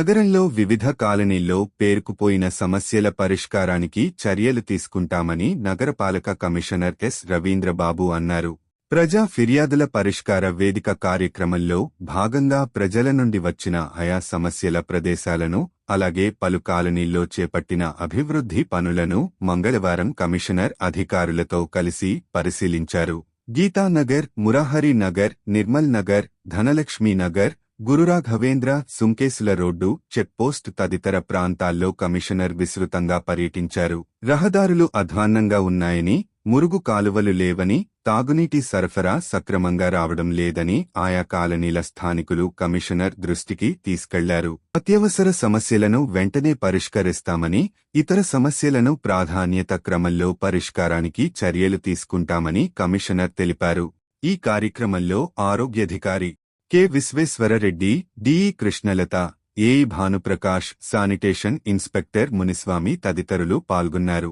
నగరంలో వివిధ కాలనీల్లో పేరుకుపోయిన సమస్యల పరిష్కారానికి చర్యలు తీసుకుంటామని నగరపాలక కమిషనర్ ఎస్ రవీంద్రబాబు అన్నారు. ప్రజా ఫిర్యాదుల పరిష్కార వేదిక కార్యక్రమంలో భాగంగా ప్రజల నుండి వచ్చిన ఆయా సమస్యల ప్రదేశాలను అలాగే పలు కాలనీల్లో చేపట్టిన అభివృద్ధి పనులను మంగళవారం కమిషనర్ అధికారులతో కలిసి పరిశీలించారు. Geethanagar Murahari Nagar Nirmal Nagar Dhanalakshmi Nagar Gururaghavendra Sunkesula road check post తదితర ప్రాంతాల్లో కమిషనర్ విస్తృతంగా పర్యటించారు. రహదారులు అధ్వాన్నంగా ఉన్నాయని మురుగు కాలువలు లేవని తాగునీటి సరఫరా సక్రమంగా రావడం లేదని ఆయా కాలనీల స్థానికులు కమిషనర్ దృష్టికి తీసుకెళ్ళారు. అత్యవసర సమస్యలను వెంటనే పరిష్కరిస్తామని ఇతర సమస్యలను ప్రాధాన్యత క్రమంలో పరిష్కారానికి చర్యలు తీసుకుంటామని కమిషనర్ తెలిపారు. ఈ కార్యక్రమంలో ఆరోగ్యాధికారి K Visweswarareddy DE Krishnalatha AE Bhanuprakash sanitation inspector Muniswamy తదితరులు పాల్గొన్నారు.